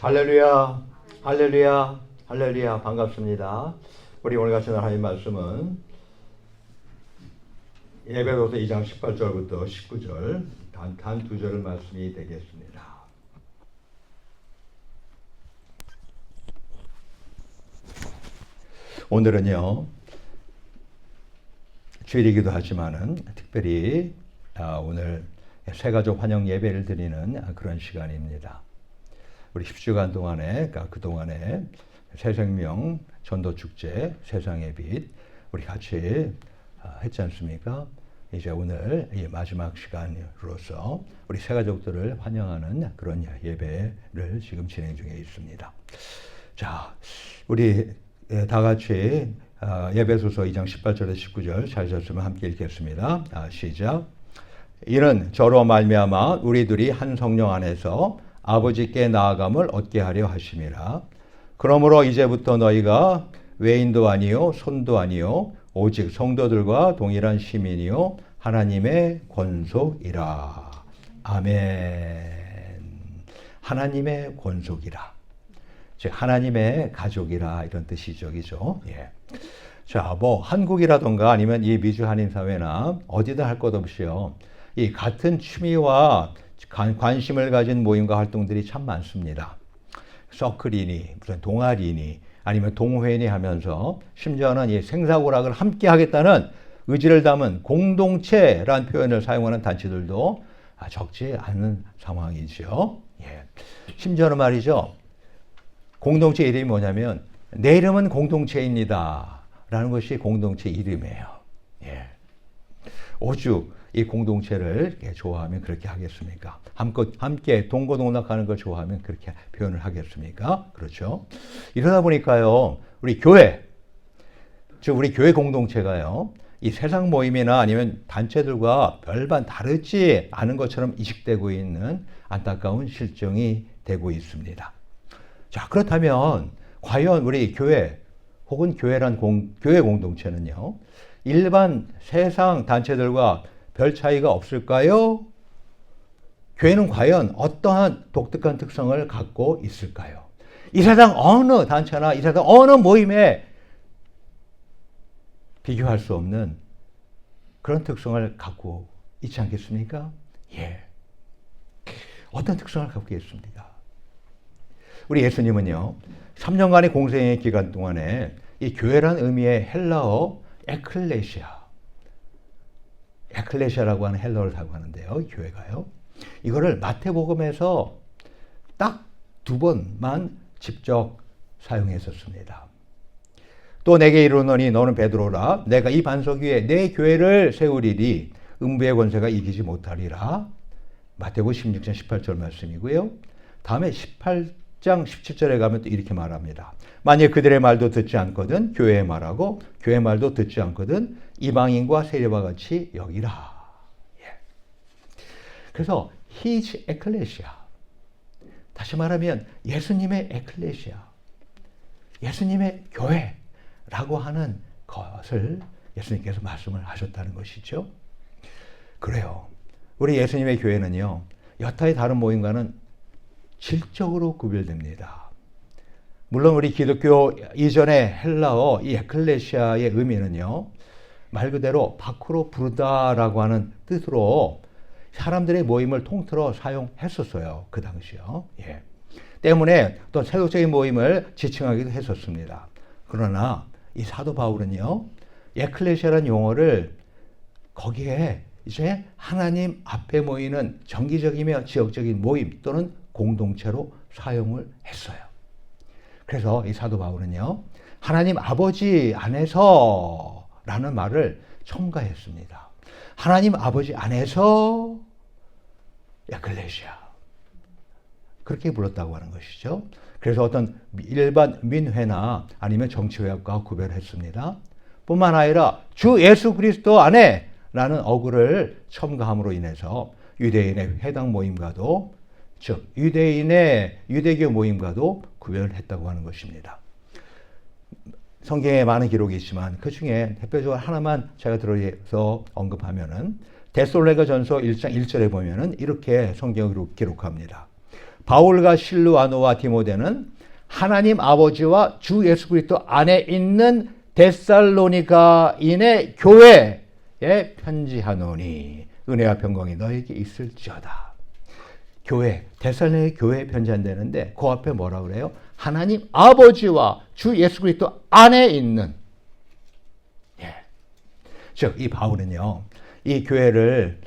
할렐루야, 할렐루야, 할렐루야, 반갑습니다. 우리 오늘 같이 하나님 말씀은 예배로서 2장 18절부터 19절 단, 단 두 절의 말씀이 되겠습니다. 오늘은요, 주일이기도 하지만은 특별히 아, 오늘 새가족 환영 예배를 드리는 그런 시간입니다. 우리 10주간 동안에, 그러니까 그 동안에 새생명 전도 축제, 세상의 빛, 우리 같이 아, 했지 않습니까? 이제 오늘 이 마지막 시간으로서 우리 새 가족들을 환영하는 그런 예배를 지금 진행 중에 있습니다. 자, 우리 예, 다 같이 아, 예배소서 2장 18절에서 19절 찾으셨으면 함께 읽겠습니다. 아, 시작. 이는 저로 말미암아 우리들이 한 성령 안에서 아버지께 나아감을 얻게 하려 하심이라. 그러므로 이제부터 너희가 외인도 아니요 손도 아니요 오직 성도들과 동일한 시민이요 하나님의 권속이라. 아멘. 하나님의 권속이라. 즉 하나님의 가족이라 이런 뜻이죠, 그죠? 예. 자, 뭐 한국이라던가 아니면 이 미주 한인 사회나 어디든 할 것 없이요. 이 같은 취미와 관 심을 가진 모임과 활동들이 참 많습니다. 서클이니 무슨 동아리니 아니면 동회니 하면서 심지어는 이 생사고락을 함께 하겠다는 의지를 담은 공동체라는 표현을 사용하는 단체들도 적지 않은 상황이죠. 예. 심지어는 말이죠. 공동체 이름이 뭐냐면 내 이름은 공동체입니다. 라는 것이 공동체 이름이에요. 예. 오죽 이 공동체를 좋아하면 그렇게 하겠습니까? 함께 동고동락하는 걸 좋아하면 그렇게 표현을 하겠습니까? 그렇죠? 이러다 보니까요, 우리 교회, 즉 우리 교회 공동체가요, 이 세상 모임이나 아니면 단체들과 별반 다르지 않은 것처럼 이식되고 있는 안타까운 실정이 되고 있습니다. 자, 그렇다면 과연 우리 교회 혹은 교회란 공, 교회 공동체는요, 일반 세상 단체들과 별 차이가 없을까요? 교회는 과연 어떠한 독특한 특성을 갖고 있을까요? 이 세상 어느 단체나 이 세상 어느 모임에 비교할 수 없는 그런 특성을 갖고 있지 않겠습니까? 예. 어떤 특성을 갖고 있습니다. 우리 예수님은요, 3년간의 공생의 기간 동안에 이 교회란 의미의 헬라어 에클레시아, 에클레시아라고 하는 헬라어를 사용하는데요, 교회가요. 이거를 마태복음에서 딱 두 번만 직접 사용했었습니다. 또 내게 이르노니 너는 베드로라 내가 이 반석 위에 내 교회를 세우리니 음부의 권세가 이기지 못하리라. 마태복음 16장 18절 말씀이고요. 다음에 18장 17절에 가면 또 이렇게 말합니다. 만약 그들의 말도 듣지 않거든 교회의 말하고 교회 말도 듣지 않거든 이방인과 세례와 같이 여기라. 예. 그래서 his ecclesia. 다시 말하면 예수님의 에클레시아. 예수님의 교회라고 하는 것을 예수님께서 말씀을 하셨다는 것이죠. 그래요. 우리 예수님의 교회는요. 여타의 다른 모임과는 질적으로 구별됩니다. 물론 우리 기독교 이전의 헬라어 이 에클레시아의 의미는요. 말 그대로 밖으로 부르다라고 하는 뜻으로 사람들의 모임을 통틀어 사용했었어요. 그 당시요. 예. 때문에 또 세속적인 모임을 지칭하기도 했었습니다. 그러나 이 사도 바울은요. 에클레시아라는 용어를 거기에 이제 하나님 앞에 모이는 정기적이며 지역적인 모임 또는 공동체로 사용을 했어요. 그래서 이 사도 바울은요. 하나님 아버지 안에서 라는 말을 첨가했습니다. 하나님 아버지 안에서 에클레시아. 그렇게 불렀다고 하는 것이죠. 그래서 어떤 일반 민회나 아니면 정치회합과 구별했습니다. 뿐만 아니라 주 예수 그리스도 안에 라는 어구를 첨가함으로 인해서 유대인의 회당 모임과도 즉 유대인의 유대교 모임과도 구별을 했다고 하는 것입니다. 성경에 많은 기록이 있지만 그 중에 대표적으로 하나만 제가 들어서 언급하면은 데솔레가 전서 1장 1절에 보면은 이렇게 성경으로 기록합니다. 바울과 실루아노와 디모데는 하나님 아버지와 주 예수 그리스도 안에 있는 데살로니가인의 교회에 편지하노니 은혜와 평강이 너에게 있을지어다. 교회, 데살로니가 교회에 편지한다는데 그 앞에 뭐라 그래요? 하나님 아버지와 주 예수 그리스도 안에 있는 예. 즉, 이 바울은요, 이 교회를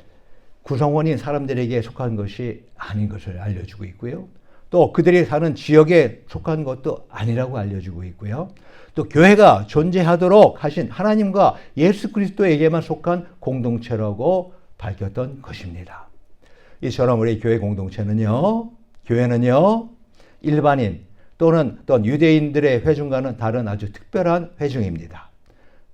구성원인 사람들에게 속한 것이 아닌 것을 알려주고 있고요. 또 그들이 사는 지역에 속한 것도 아니라고 알려주고 있고요. 또 교회가 존재하도록 하신 하나님과 예수 그리스도에게만 속한 공동체라고 밝혔던 것입니다. 이처럼 우리 교회 공동체는요, 교회는요, 일반인 또는 또 유대인들의 회중과는 다른 아주 특별한 회중입니다.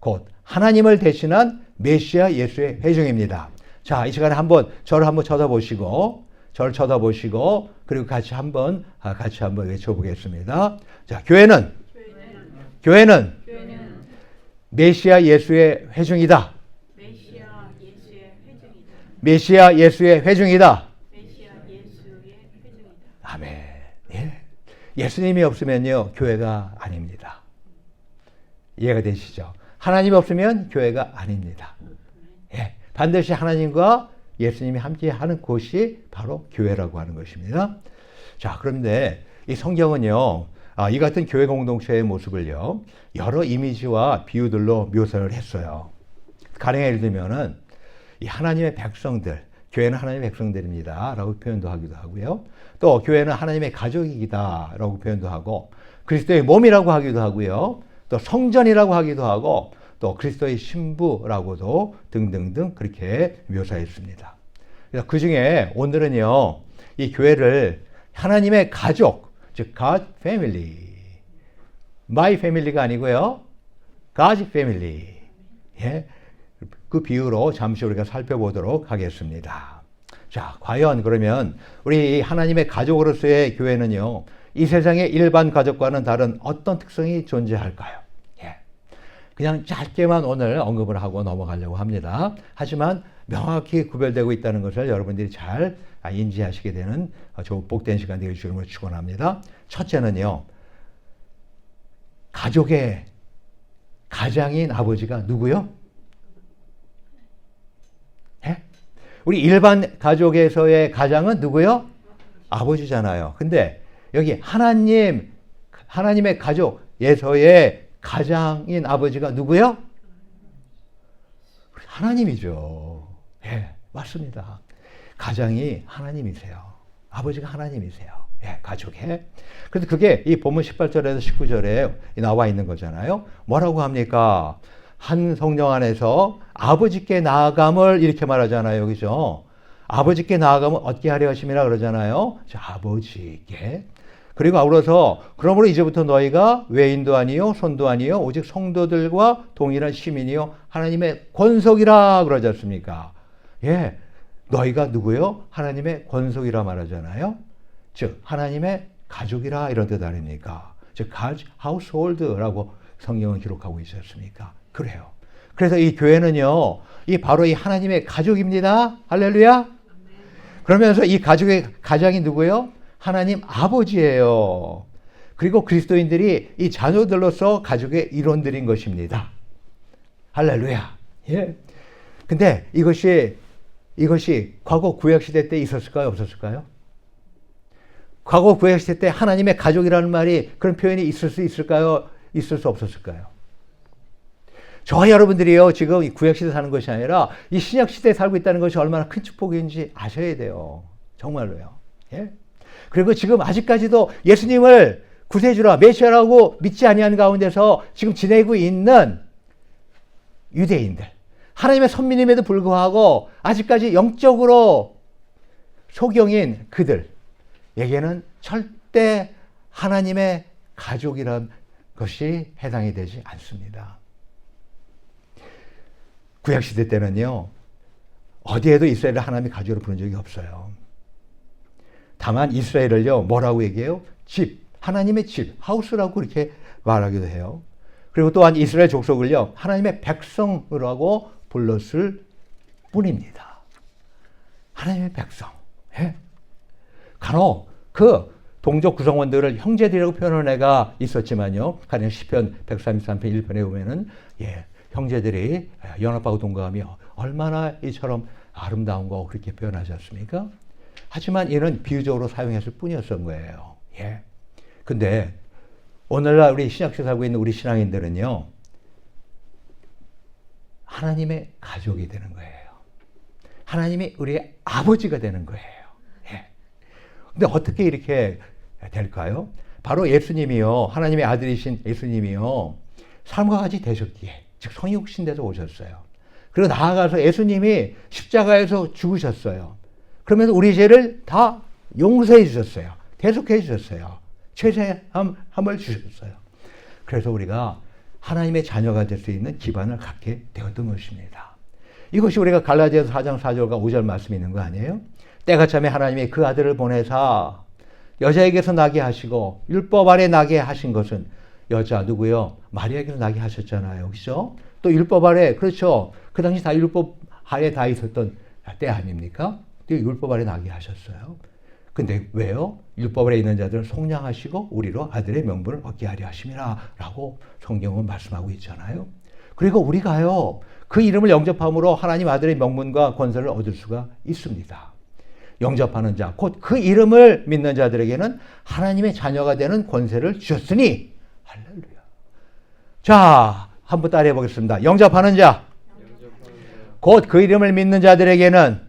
곧 하나님을 대신한 메시아 예수의 회중입니다. 자, 이 시간에 한번 저를 한번 쳐다보시고 저를 쳐다보시고 그리고 같이 한번 아, 같이 한번 외쳐보겠습니다. 자, 교회는 교회는, 교회는 메시아 예수의 회중이다. 메시아 예수의 회중이다. 메시아 예수의 회중이다. 메시아 예수의 회중이다. 아멘. 예. 예수님이 없으면요 교회가 아닙니다. 이해가 되시죠? 하나님이 없으면 교회가 아닙니다. 예. 반드시 하나님과 예수님이 함께 하는 곳이 바로 교회라고 하는 것입니다. 자, 그런데 이 성경은요, 아, 이 같은 교회 공동체의 모습을요, 여러 이미지와 비유들로 묘사를 했어요. 가령 예를 들면은, 이 하나님의 백성들, 교회는 하나님의 백성들입니다. 라고 표현도 하기도 하고요. 또 교회는 하나님의 가족이다. 라고 표현도 하고, 그리스도의 몸이라고 하기도 하고요. 또 성전이라고 하기도 하고, 또 그리스도의 신부라고도 등등등 그렇게 묘사했습니다. 그 중에 오늘은요, 이 교회를 하나님의 가족, 즉 God family, my family가 아니고요, God's family. 예, 그 비유로 잠시 우리가 살펴보도록 하겠습니다. 자, 과연 그러면 우리 하나님의 가족으로서의 교회는요, 이 세상의 일반 가족과는 다른 어떤 특성이 존재할까요? 예. 그냥 짧게만 오늘 언급을 하고 넘어가려고 합니다. 하지만 명확히 구별되고 있다는 것을 여러분들이 잘 인지하시게 되는 좋은 복된 시간 되길 주님을 축원합니다. 첫째는요. 가족의 가장인 아버지가 누구요? 예? 우리 일반 가족에서의 가장은 누구요? 아버지잖아요. 근데 여기 하나님 하나님의 가족에서의 가장인 아버지가 누구요? 하나님이죠. 예, 맞습니다. 가장이 하나님이세요. 아버지가 하나님이세요. 예, 가족에. 그래서 그게 이 본문 18절에서 19절에 나와 있는 거잖아요. 뭐라고 합니까? 한 성령 안에서 아버지께 나아감을 이렇게 말하잖아요. 그죠? 아버지께 나아감을 어떻게 하려 하심이라 그러잖아요. 자, 아버지께. 그리고 아울러서 그러므로 이제부터 너희가 외인도 아니요 손도 아니요 오직 성도들과 동일한 시민이요 하나님의 권속이라 그러지 않습니까? 예. 너희가 누구요? 하나님의 권속이라 말하잖아요. 즉 하나님의 가족이라 이런 뜻 아닙니까? 즉 household라고 성경은 기록하고 있었습니까? 그래요. 그래서 이 교회는요. 이 바로 이 하나님의 가족입니다. 할렐루야. 그러면서 이 가족의 가장이 누구예요? 하나님 아버지예요. 그리고 그리스도인들이 이 자녀들로서 가족의 일원들인 것입니다. 할렐루야. 예. 근데 이것이 이것이 과거 구약 시대 때 있었을까요? 없었을까요? 과거 구약 시대 때 하나님의 가족이라는 말이 그런 표현이 있을 수 있을까요? 있을 수 없었을까요? 저와 여러분들이요, 지금 이 구약 시대 사는 것이 아니라 이 신약 시대에 살고 있다는 것이 얼마나 큰 축복인지 아셔야 돼요. 정말로요. 예? 그리고 지금 아직까지도 예수님을 구세주라, 메시아라고 믿지 아니한 가운데서 지금 지내고 있는 유대인들. 하나님의 선민임에도 불구하고 아직까지 영적으로 소경인 그들에게는 절대 하나님의 가족이란 것이 해당이 되지 않습니다. 구약시대 때는요, 어디에도 이스라엘을 하나님의 가족으로 부른 적이 없어요. 다만 이스라엘을요, 뭐라고 얘기해요? 집, 하나님의 집, 하우스라고 이렇게 말하기도 해요. 그리고 또한 이스라엘 족속을요, 하나님의 백성이라고 불렀을 뿐입니다. 하나님의 백성. 예? 간혹 그 동족 구성원들을 형제들이라고 표현하는 애가 있었지만요. 가령 시편 133편 1편에 보면은 예, 형제들이 연합하고 동감이 얼마나 이처럼 아름다운 거 그렇게 표현하지 않습니까? 하지만 이는 비유적으로 사용했을 뿐이었던 거예요. 예. 근데 오늘날 우리 신약시 살고 있는 우리 신앙인들은요. 하나님의 가족이 되는 거예요. 하나님이 우리의 아버지가 되는 거예요. 예. 근데 어떻게 이렇게 될까요? 바로 예수님이요. 하나님의 아들이신 예수님이요. 삶과 같이 되셨기에, 즉 성육신 돼서 오셨어요. 그리고 나아가서 예수님이 십자가에서 죽으셨어요. 그러면서 우리 죄를 다 용서해 주셨어요. 대속해 주셨어요. 최세함을 주셨어요. 그래서 우리가 하나님의 자녀가 될 수 있는 기반을 갖게 되었던 것입니다. 이것이 우리가 갈라디아서 4장 4절과 5절 말씀이 있는 거 아니에요? 때가 참에 하나님이 그 아들을 보내사 여자에게서 나게 하시고 율법 아래 나게 하신 것은 여자 누구요? 마리아에게서 나게 하셨잖아요. 그죠? 또 율법 아래 그렇죠. 그 당시 다 율법 아래 다 있었던 때 아닙니까? 율법 아래 나게 하셨어요. 근데 왜요? 율법 아래 있는 자들을 속량하시고 우리로 아들의 명분을 얻게 하려 하심이라라고 성경은 말씀하고 있잖아요. 그리고 우리가요. 그 이름을 영접함으로 하나님 아들의 명분과 권세를 얻을 수가 있습니다. 영접하는 자, 곧 그 이름을 믿는 자들에게는 하나님의 자녀가 되는 권세를 주셨으니 할렐루야. 자, 한번 따라해 보겠습니다. 영접하는 자, 곧 그 이름을 믿는 자들에게는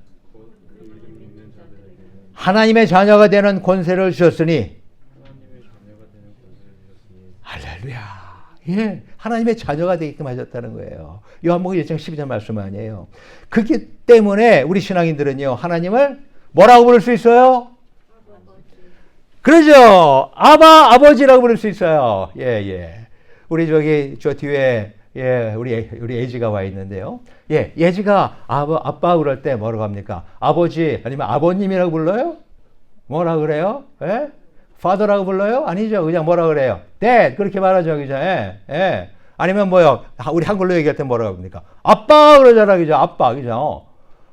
하나님의 자녀가 되는 권세를 주셨으니 할렐루야. 예, 하나님의 자녀가 되게끔 하셨다는 거예요. 요한복음 1장 12절 말씀 아니에요. 그렇기 때문에 우리 신앙인들은요, 하나님을 뭐라고 부를 수 있어요? 그러죠. 아바 아버지라고 부를 수 있어요. 예, 예. 우리 저기 저 뒤에 예, 우리 우리 예지가 와 있는데요. 예, 예지가 아버 아빠 그럴 때 뭐라고 합니까? 아버지 아니면 아버님이라고 불러요? 뭐라 그래요? 예? father라고 불러요? 아니죠. 그냥 뭐라 그래요? dad 그렇게 말하죠. 그죠? 예. 예. 아니면 뭐요? 우리 한글로 얘기할 때 뭐라고 합니까? 아빠 그러잖아. 그죠? 아빠. 그죠?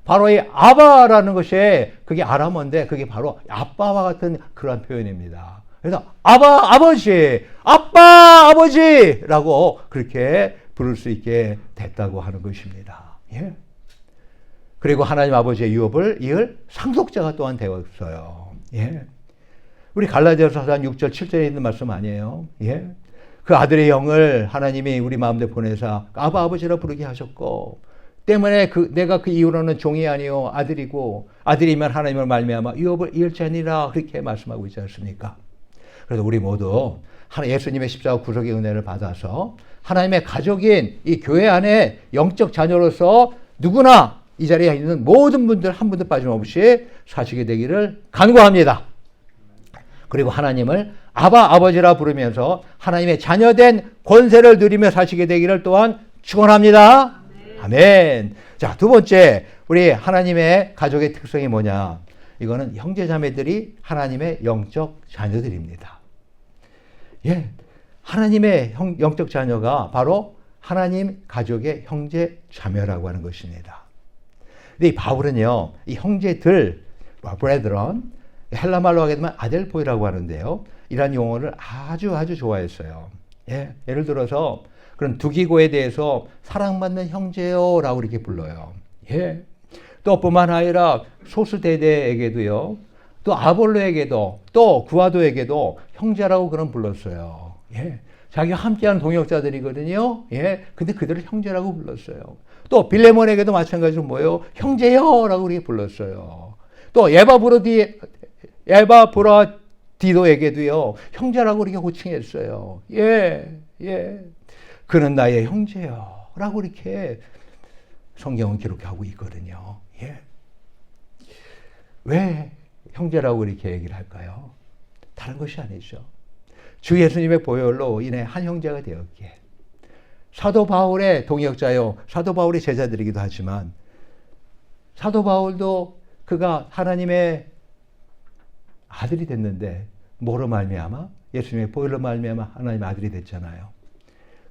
바로 이 아바라는 것이 그게 아람어인데 그게 바로 아빠와 같은 그런 표현입니다. 그래서 아바 아버지, 아빠 아버지라고 그렇게 부를 수 있게 됐다고 하는 것입니다. 예. 그리고 하나님 아버지의 유업을 이을 상속자가 또한 되었어요. 예. 우리 갈라디아서 4장 6절 7절에 있는 말씀 아니에요. 예. 그 아들의 영을 하나님이 우리 마음에 보내사 아바 아버지라 부르게 하셨고 때문에 그 내가 그 이후로는 종이 아니요 아들이고 아들이면 하나님을 말미암아 유업을 이을자니라 그렇게 말씀하고 있지 않습니까? 그래서 우리 모두 하나 예수님의 십자가 구속의 은혜를 받아서 하나님의 가족인 이 교회 안에 영적 자녀로서 누구나 이 자리에 있는 모든 분들 한 분도 빠짐없이 사시게 되기를 간구합니다. 그리고 하나님을 아바 아버지라 부르면서 하나님의 자녀된 권세를 누리며 사시게 되기를 또한 축원합니다. 아멘. 자, 두 번째, 우리 하나님의 가족의 특성이 뭐냐? 이거는 형제 자매들이 하나님의 영적 자녀들입니다. 예. 하나님의 형, 영적 자녀가 바로 하나님 가족의 형제 자매라고 하는 것입니다. 근데 이 바울은요, 이 형제들, 브레드런, 헬라 말로 하게 되면 아델포이라고 하는데요. 이런 용어를 아주 아주 좋아했어요. 예. 예를 들어서 그런 두기고에 대해서 사랑받는 형제요라고 이렇게 불러요. 예. 또 뿐만 아니라 소스대대에게도요. 또 아볼로에게도 또 구아도에게도 형제라고 그런 불렀어요. 예. 자기가 함께하는 동역자들이거든요. 예. 근데 그들을 형제라고 불렀어요. 또 빌레몬에게도 마찬가지로 뭐요? 형제요라고 그렇게 불렀어요. 또 에바 브로디 에바 브라디도에게도요. 형제라고 그렇게 호칭했어요. 예. 예. 그는 나의 형제요. 라고 이렇게 성경은 기록하고 있거든요. 예. 왜 형제라고 이렇게 얘기를 할까요? 다른 것이 아니죠. 주 예수님의 보혈로 인해 한 형제가 되었기에. 사도 바울의 동역자요. 사도 바울의 제자들이기도 하지만 사도 바울도 그가 하나님의 아들이 됐는데 뭐로 말미암아? 예수님의 보혈로 말미암아 하나님의 아들이 됐잖아요.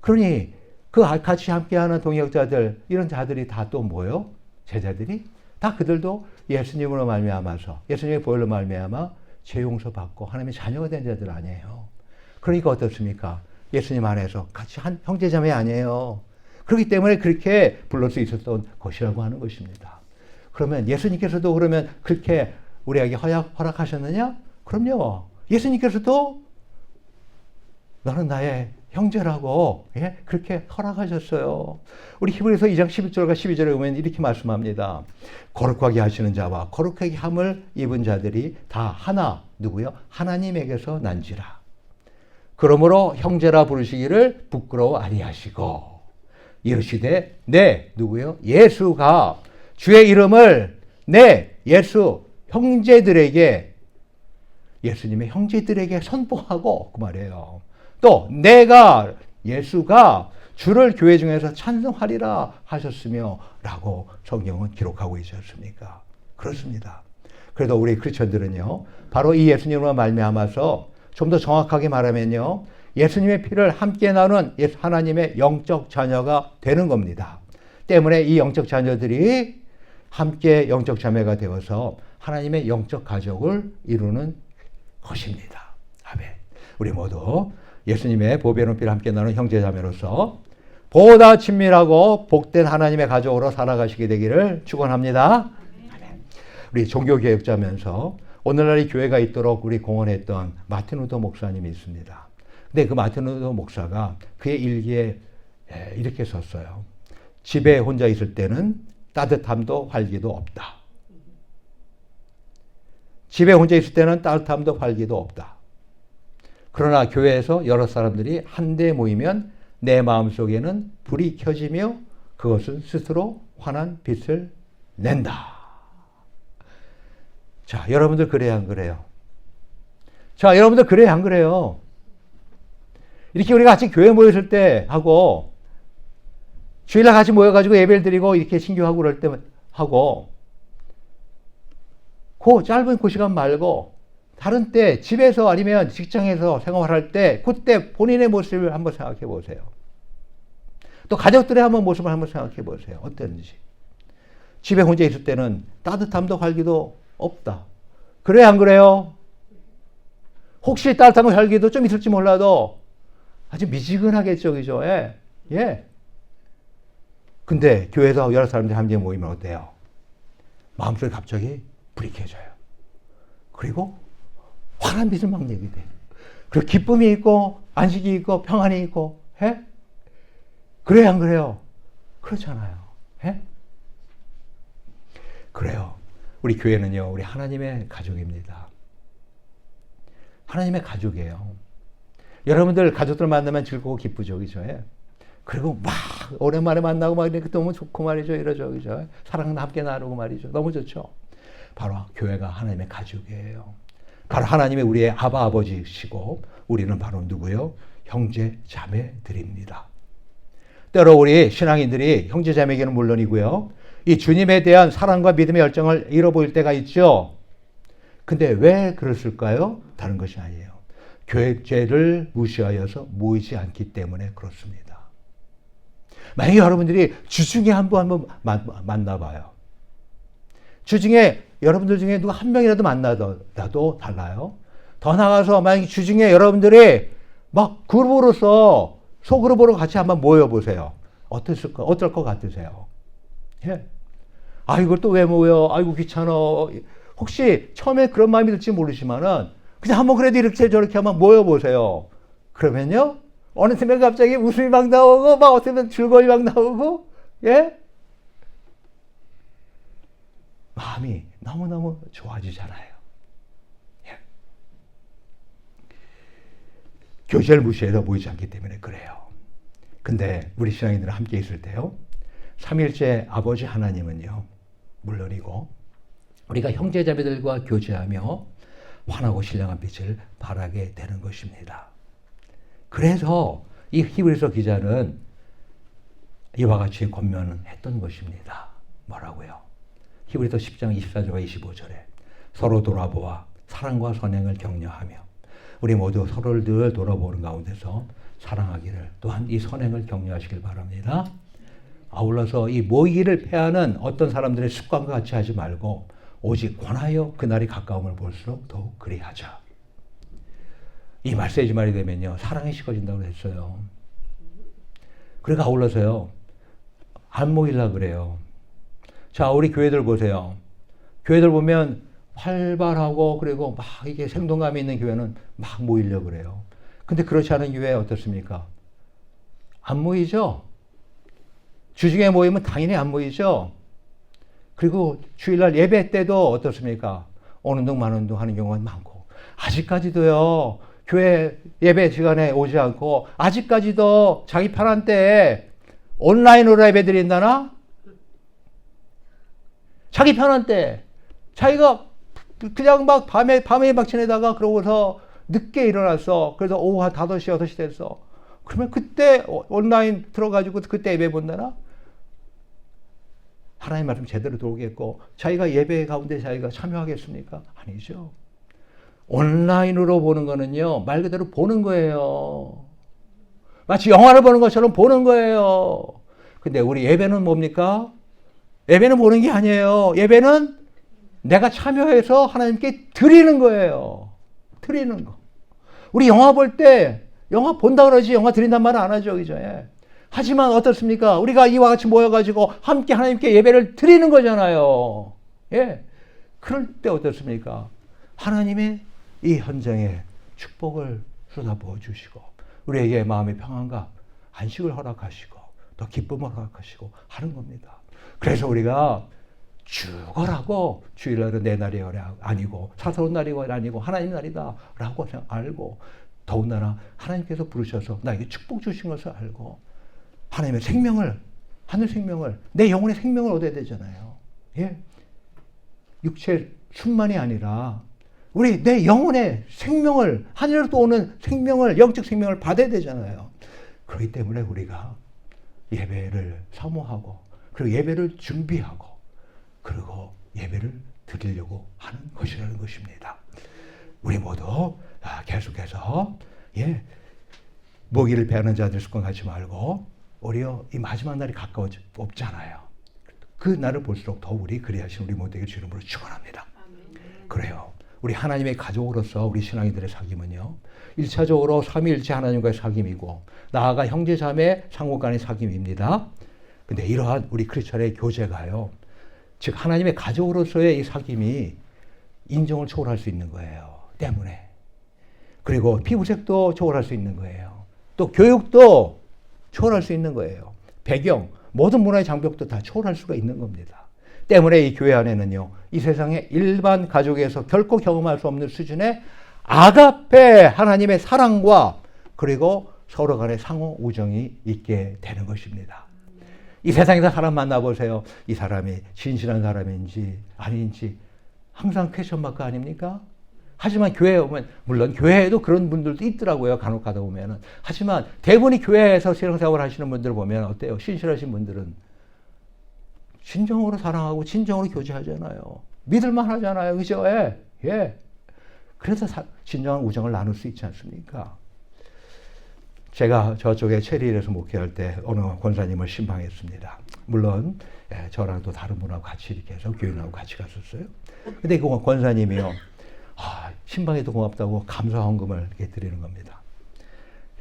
그러니 그 같이 함께하는 동역자들 이런 자들이 다 또 뭐요? 제자들이 다 그들도 예수님으로 말미암아서 예수님의 보혈로 말미암아 죄 용서 받고 하나님의 자녀가 된 자들 아니에요. 그러니까 어떻습니까? 예수님 안에서 같이 한 형제자매 아니에요. 그렇기 때문에 그렇게 불러 수 있었던 것이라고 하는 것입니다. 그러면 예수님께서도 그러면 그렇게 우리에게 허락, 허락하셨느냐? 그럼요. 예수님께서도 너는 나의 형제라고 예? 그렇게 허락하셨어요. 우리 히브리서 2장 11절과 12절에 보면 이렇게 말씀합니다. 거룩하게 하시는 자와 거룩하게 함을 입은 자들이 다 하나 누구요? 하나님에게서 난지라. 그러므로 형제라 부르시기를 부끄러워 아니하시고 이르시되 내 누구요? 예수가 주의 이름을 내 예수 형제들에게 예수님의 형제들에게 선포하고 그 말이에요. 또 내가 예수가 주를 교회 중에서 찬송하리라 하셨으며 라고 성경은 기록하고 있지 않습니까? 그렇습니다. 그래도 우리 크리스천들은요. 바로 이 예수님으로 말미암아서 좀 더 정확하게 말하면요. 예수님의 피를 함께 나눈 예수- 하나님의 영적 자녀가 되는 겁니다. 때문에 이 영적 자녀들이 함께 영적 자매가 되어서 하나님의 영적 가족을 이루는 것입니다. 아멘. 우리 모두 예수님의 보배로운 피를 함께 나눈 형제 자매로서 보다 친밀하고 복된 하나님의 가족으로 살아가시게 되기를 축원합니다. 우리 종교 개혁자면서 오늘날 이 교회가 있도록 우리 공헌했던 마틴 루터 목사님이 있습니다. 근데 그 마틴 루터 목사가 그의 일기에 에, 이렇게 썼어요. 집에 혼자 있을 때는 따뜻함도 활기도 없다. 집에 혼자 있을 때는 따뜻함도 활기도 없다. 그러나 교회에서 여러 사람들이 한데 모이면 내 마음속에는 불이 켜지며 그것은 스스로 환한 빛을 낸다. 자, 여러분들 그래야 안 그래요? 자, 여러분들 그래야 안 그래요? 이렇게 우리가 같이 교회 모였을 때 하고 주일날 같이 모여가지고 예배를 드리고 이렇게 신교하고 그럴 때 하고 그 짧은 그 시간 말고 다른 때 집에서 아니면 직장에서 생활할 때 그때 본인의 모습을 한번 생각해 보세요. 또 가족들의 한번 모습을 한번 생각해 보세요. 어땠는지. 집에 혼자 있을 때는 따뜻함도 활기도 없다. 그래 안 그래요? 혹시 따뜻한 활기도 좀 있을지 몰라도 아주 미지근하겠죠, 그죠? 예. 예. 근데 교회에서 여러 사람들이 함께 모이면 어때요? 마음속에 갑자기 불이 켜져요. 그리고 환한 빛을 막 내게 돼요. 그리고 기쁨이 있고 안식이 있고 평안이 있고 해? 그래요 안 그래요? 그렇잖아요. 해? 그래요. 우리 교회는요. 우리 하나님의 가족입니다. 하나님의 가족이에요. 여러분들 가족들 만나면 즐거워 기쁘죠. 그죠? 예? 그리고 막 오랜만에 만나고 막 이렇게 너무 좋고 말이죠. 이러죠. 그죠? 사랑 함께 나누고 말이죠. 너무 좋죠. 바로 교회가 하나님의 가족이에요. 바로 하나님의 우리의 아바 아버지시고 우리는 바로 누구요? 형제 자매들입니다. 때로 우리 신앙인들이 형제 자매에게는 물론이고요. 이 주님에 대한 사랑과 믿음의 열정을 잃어버릴 때가 있죠. 근데 왜 그랬을까요? 다른 것이 아니에요. 교회죄를 무시하여서 모이지 않기 때문에 그렇습니다. 만약에 여러분들이 주중에 한 번 한번 만나봐요. 주중에 여러분들 중에 누가 한 명이라도 만나도 달라요. 더 나가서 만약에 주중에 여러분들이 막 그룹으로서 소그룹으로 같이 한번 모여보세요. 어땠을까? 어떨 것 같으세요? 예. 아, 이걸 또 왜 모여? 아이고, 귀찮아. 혹시 처음에 그런 마음이 들지 모르지만은 그냥 한번 그래도 이렇게 저렇게 한번 모여보세요. 그러면요. 어느 순간 갑자기 웃음이 막 나오고, 막 어쩌면 즐거움이 막 나오고, 예? 마음이 너무너무 좋아지잖아요. 예. 교제를 무시해서 모이지 않기 때문에 그래요. 근데 우리 신앙인들은 함께 있을 때요. 삼일째 아버지 하나님은요. 물론이고 우리가 형제자매들과 교제하며 환하고 신령한 빛을 발하게 되는 것입니다. 그래서 이 히브리서 기자는 이와 같이 권면했던 것입니다. 뭐라고요? 히브리서 10장 24절과 25절에 서로 돌아보아 사랑과 선행을 격려하며 우리 모두 서로를 늘 돌아보는 가운데서 사랑하기를 또한 이 선행을 격려하시길 바랍니다. 아울러서 이 모이기를 패하는 어떤 사람들의 습관과 같이 하지 말고 오직 권하여 그날이 가까움을 볼수록 더욱 그리하자. 이 말세지 말이 되면요 사랑이 식어진다고 했어요. 그러니까 아울러서요 안 모일라 그래요. 자 우리 교회들 보세요. 교회들 보면 활발하고 그리고 막 이게 생동감이 있는 교회는 막 모이려 그래요. 근데 그렇지 않은 교회 어떻습니까? 안 모이죠. 주중에 모이면 당연히 안 모이죠. 그리고 주일날 예배 때도 어떻습니까? 오는 둥 마는 둥 하는 경우가 많고 아직까지도요 교회 예배 시간에 오지 않고 아직까지도 자기 편한 때에 온라인으로 예배 드린다나? 자기 편한 때 자기가 그냥 막 밤에 밤에 막 지내다가 그러고서 늦게 일어났어. 그래서 오후 한 5시, 6시 됐어. 그러면 그때 온라인 들어가지고 그때 예배 본다나? 하나님 말씀 제대로 들어오겠고 자기가 예배 가운데 자기가 참여하겠습니까? 아니죠. 온라인으로 보는 거는요 말 그대로 보는 거예요. 마치 영화를 보는 것처럼 보는 거예요. 근데 우리 예배는 뭡니까? 예배는 보는 게 아니에요. 예배는 내가 참여해서 하나님께 드리는 거예요. 드리는 거. 우리 영화 볼 때 영화 본다 그러지 영화 드린단 말은 안 하죠. 그죠? 예. 하지만 어떻습니까? 우리가 이와 같이 모여가지고 함께 하나님께 예배를 드리는 거잖아요. 예. 그럴 때 어떻습니까? 하나님의 이 현장에 축복을 쏟아부어 주시고, 우리에게 마음의 평안과 안식을 허락하시고, 더 기쁨을 허락하시고 하는 겁니다. 그래서 우리가 죽어라고 주일날은 내 날이 아니고, 사사로운 날이 아니고, 하나님 날이다. 라고 알고, 더군다나 하나님께서 부르셔서 나에게 축복 주신 것을 알고, 하나님의 생명을, 하늘 생명을, 내 영혼의 생명을 얻어야 되잖아요. 예. 육체 순만이 아니라, 우리 내 영혼의 생명을, 하늘로부터 오는 생명을, 영적 생명을 받아야 되잖아요. 그렇기 때문에 우리가 예배를 사모하고, 그리고 예배를 준비하고, 그리고 예배를 드리려고 하는 것이라는 것입니다. 우리 모두 아, 계속해서, 예, 모기를 베는 자들 습관 갖지 말고, 오히려 이 마지막 날이 가까워 없잖아요. 그 날을 볼수록 더 우리 그리하신 우리 모두에게 주름으로 축원합니다. 그래요. 우리 하나님의 가족으로서 우리 신앙인들의 사귐은요. 1차적으로 삼위일체 하나님과의 사귐이고 나아가 형제 자매 상호 간의 사귐입니다. 근데 이러한 우리 크리스천의 교제가요. 즉 하나님의 가족으로서의 이 사귐이 인정을 초월할 수 있는 거예요. 때문에. 그리고 피부색도 초월할 수 있는 거예요. 또 교육도 초월할 수 있는 거예요. 배경, 모든 문화의 장벽도 다 초월할 수가 있는 겁니다. 때문에 이 교회 안에는요, 이 세상의 일반 가족에서 결코 경험할 수 없는 수준의 아가페 하나님의 사랑과 그리고 서로 간의 상호 우정이 있게 되는 것입니다. 이 세상에서 사람 만나보세요. 이 사람이 진실한 사람인지 아닌지 항상 퀘션 마크 아닙니까? 하지만 교회에 오면 물론 교회에도 그런 분들도 있더라고요. 간혹 가다 보면은. 하지만 대부분이 교회에서 신앙생활 하시는 분들 보면 어때요? 신실하신 분들은 진정으로 사랑하고 진정으로 교제하잖아요. 믿을만 하잖아요. 그죠? 예. 예. 그래서 사, 진정한 우정을 나눌 수 있지 않습니까? 제가 저쪽에 체리일에서 목회할 때 어느 권사님을 신방했습니다. 물론 예, 저랑 또 다른 분하고 같이 이렇게 해서 교인하고 같이 갔었어요. 근데 그 권사님이요. 아, 신방에도 고맙다고 감사 헌금을 이렇게 드리는 겁니다.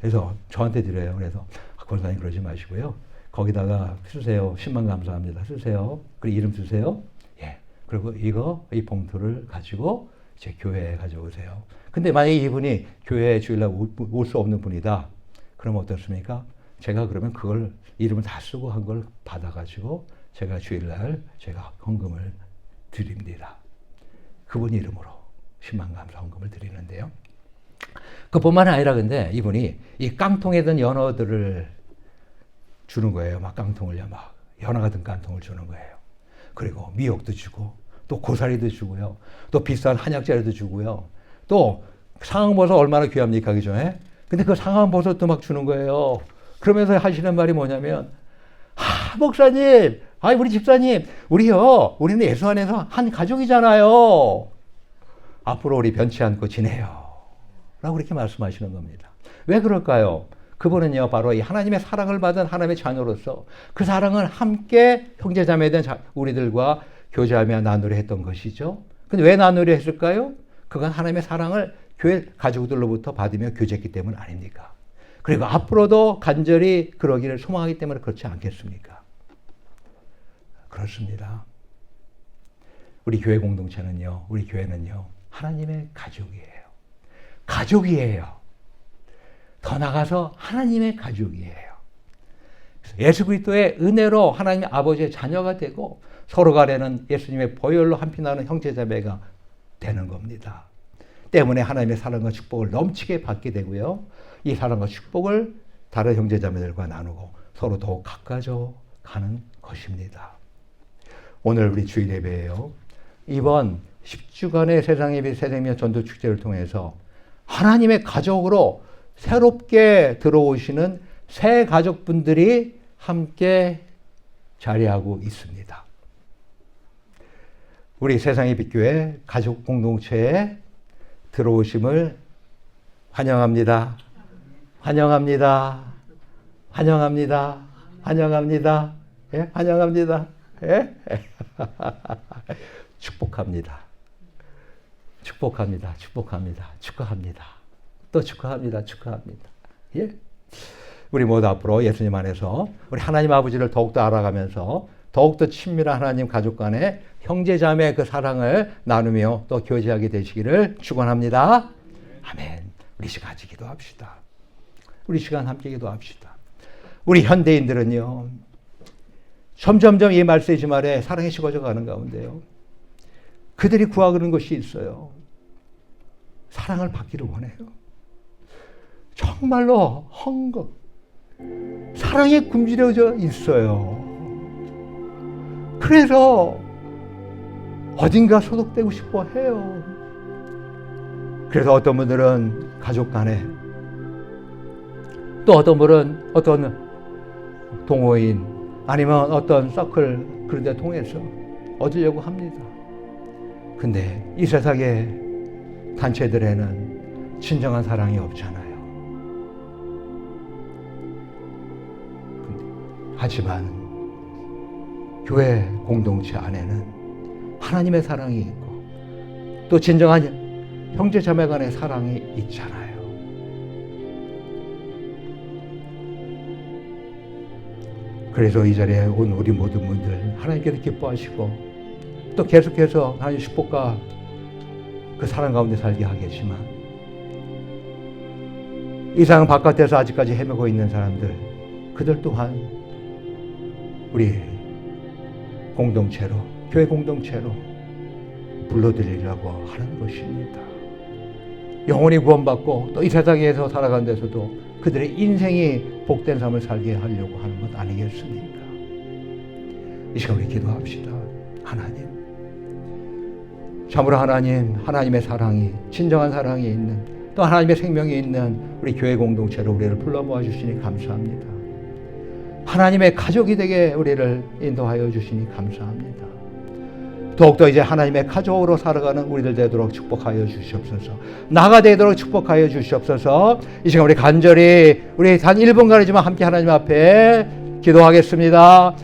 그래서 저한테 드려요. 그래서 아, 권사님 그러지 마시고요. 거기다가 쓰세요. 10만 감사합니다. 쓰세요. 그리고 이름 쓰세요. 예. 그리고 이거, 이 봉투를 가지고 이제 교회에 가져오세요. 근데 만약에 이분이 교회에 주일날 올 수 없는 분이다. 그러면 어떻습니까? 제가 그러면 그걸 이름을 다 쓰고 한 걸 받아가지고 제가 주일날 제가 헌금을 드립니다. 그분 이름으로 10만 감사 헌금을 드리는데요. 그뿐만 아니라 근데 이분이 이 깡통에 든 연어들을 주는 거예요. 막 깡통을요, 막 연어 같은 깡통을 주는 거예요. 그리고 미역도 주고 또 고사리도 주고요. 또 비싼 한약재료도 주고요. 또 상황버섯 얼마나 귀합니까, 그죠? 근데 그 상황 버섯도 막 주는 거예요. 그러면서 하시는 말이 뭐냐면, 아, 목사님, 아, 우리 집사님, 우리요, 우리는 예수 안에서 한 가족이잖아요. 앞으로 우리 변치 않고 지내요. 라고 그렇게 말씀하시는 겁니다. 왜 그럴까요? 그분은요, 바로 이 하나님의 사랑을 받은 하나님의 자녀로서 그 사랑을 함께 형제자매된 우리들과 교제하며 나누려 했던 것이죠. 근데 왜 나누려 했을까요? 그건 하나님의 사랑을 교회 가족들로부터 받으며 교제했기 때문 아닙니까? 그리고 앞으로도 간절히 그러기를 소망하기 때문에 그렇지 않겠습니까? 그렇습니다. 우리 교회 공동체는요, 우리 교회는요, 하나님의 가족이에요. 가족이에요. 더 나가서 하나님의 가족이에요. 예수 그리스도의 은혜로 하나님 아버지의 자녀가 되고 서로 간에는 예수님의 보혈로 한피 나는 형제자매가 되는 겁니다. 때문에 하나님의 사랑과 축복을 넘치게 받게 되고요. 이 사랑과 축복을 다른 형제자매들과 나누고 서로 더욱 가까워져 가는 것입니다. 오늘 우리 주일 예배예요. 이번 10주간의 세상의 빛 새생명 전도 축제를 통해서 하나님의 가족으로 새롭게 들어오시는 새 가족분들이 함께 자리하고 있습니다. 우리 세상의 빛교회 가족 공동체에 들어오심을 환영합니다. 환영합니다. 환영합니다. 환영합니다. 예? 환영합니다. 예? 축복합니다. 축복합니다. 축복합니다. 축하합니다. 또 축하합니다. 축하합니다. 예? 우리 모두 앞으로 예수님 안에서 우리 하나님 아버지를 더욱더 알아가면서 더욱더 친밀한 하나님 가족 간의 형제 자매 그 사랑을 나누며 또 교제하게 되시기를 축원합니다. 아멘. 우리 시간 같이 기도합시다. 우리 시간 함께 기도합시다. 우리 현대인들은요. 점점점 이 말세지 말에 사랑이 식어져 가는 가운데요. 그들이 구하는 것이 있어요. 사랑을 받기를 원해요. 정말로 헝거 사랑에 굶주려져 있어요. 그래서 어딘가 소속되고 싶어 해요. 그래서 어떤 분들은 가족 간에 또 어떤 분은 어떤 동호인 아니면 어떤 서클 그런 데 통해서 얻으려고 합니다. 근데 이 세상의 단체들에는 진정한 사랑이 없잖아요. 하지만 교회 공동체 안에는 하나님의 사랑이 있고 또 진정한 형제 자매 간의 사랑이 있잖아요. 그래서 이 자리에 온 우리 모든 분들 하나님께서 기뻐하시고 또 계속해서 하나님 축복과 그 사랑 가운데 살게 하겠지만 이상 바깥에서 아직까지 헤매고 있는 사람들 그들 또한 우리 공동체로 교회 공동체로 불러들이려고 하는 것입니다. 영혼이 구원받고 또 이 세상에서 살아가는 데서도 그들의 인생이 복된 삶을 살게 하려고 하는 것 아니겠습니까? 이 시간 우리 기도합시다. 하나님. 참으로 하나님, 하나님의 사랑이, 진정한 사랑이 있는, 또 하나님의 생명이 있는 우리 교회 공동체로 우리를 불러 모아 주시니 감사합니다. 하나님의 가족이 되게 우리를 인도하여 주시니 감사합니다. 더욱더 이제 하나님의 가족으로 살아가는 우리들 되도록 축복하여 주시옵소서. 나가 되도록 축복하여 주시옵소서. 이 시간 우리 간절히 우리 단 1분간이지만 함께 하나님 앞에 기도하겠습니다.